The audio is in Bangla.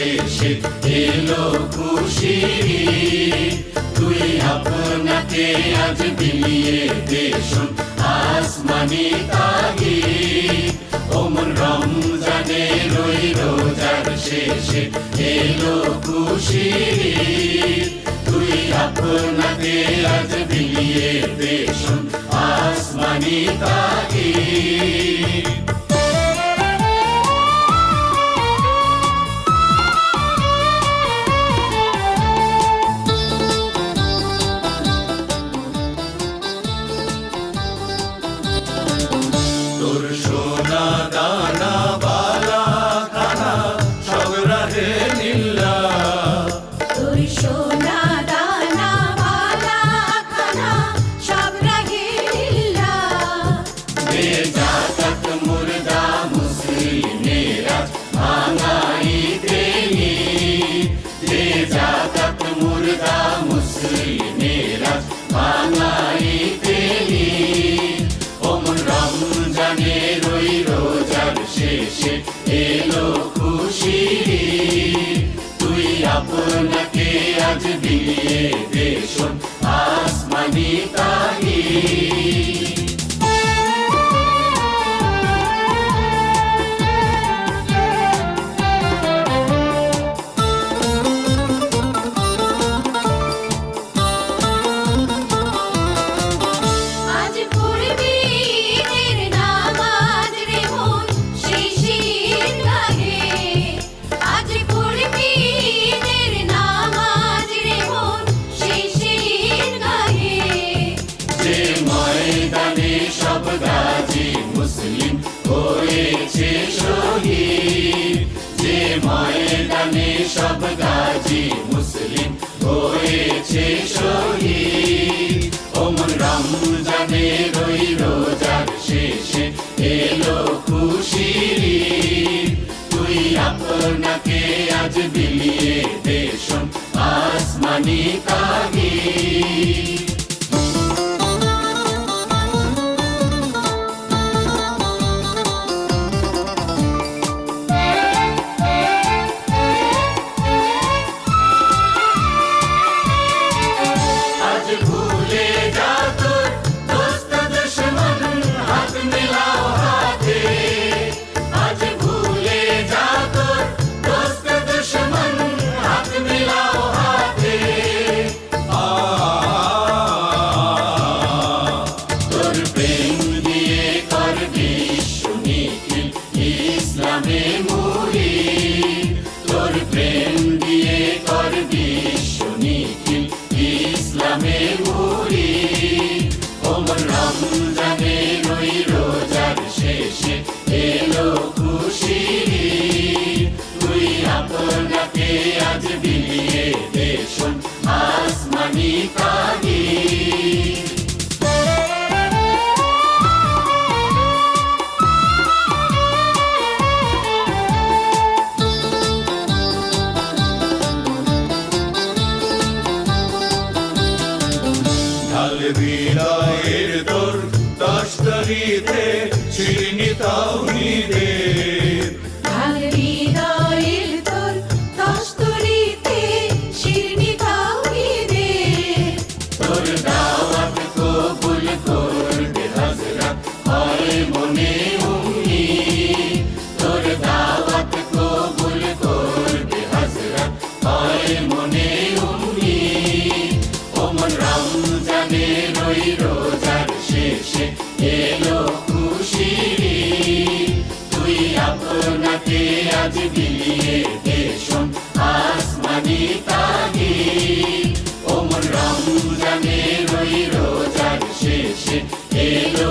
শেষে এলো খুশির তুই আপনাকে আজ বিলিয়ে দেশন আসমানি তাগি। ওমন রমজানে রই রোজার শেষে এলো খুশির তুই আপনাকে আজ বিলিয়ে দেশন আসমানি তাগি। সোনা দানা বালা খানা সব রাহে নীলা। তোর সোনা দানা বালা খানা সব রাগে লীলা বে জাতক মুর্দা মুসলিমেরা ভাঙাই দেনি বে জাতক মুর্দা মুসলিমেরা ভাঙাই দেনি ওমন রমজানে রই রোজার শেষে এলো খুশি। তুই আপনাকে আজ দিয়ে দেশন আসমানি তাগি সব গাজী মুসলিম হয়েছে শহীদ ওমন রমজানে রই রোজার শেষে এলো খুশি। তুই আপনাকে আজ বিলিয়ে দেশন আসমানি তাগি ইসলামে মুড়ি ওমর রমজানে রই রোজার শেষে এলো খুশি। তুই আপনাকে আজ বিলিয়ে দেশন আসমানি তাগি ঢাল বিদায়ের তোর দশতরিতে শিরনি তাওহিদের আজ বিলিয়ে দেশন আসমানি তাগি ওমন রমজানে রই রোজার শেষে এলো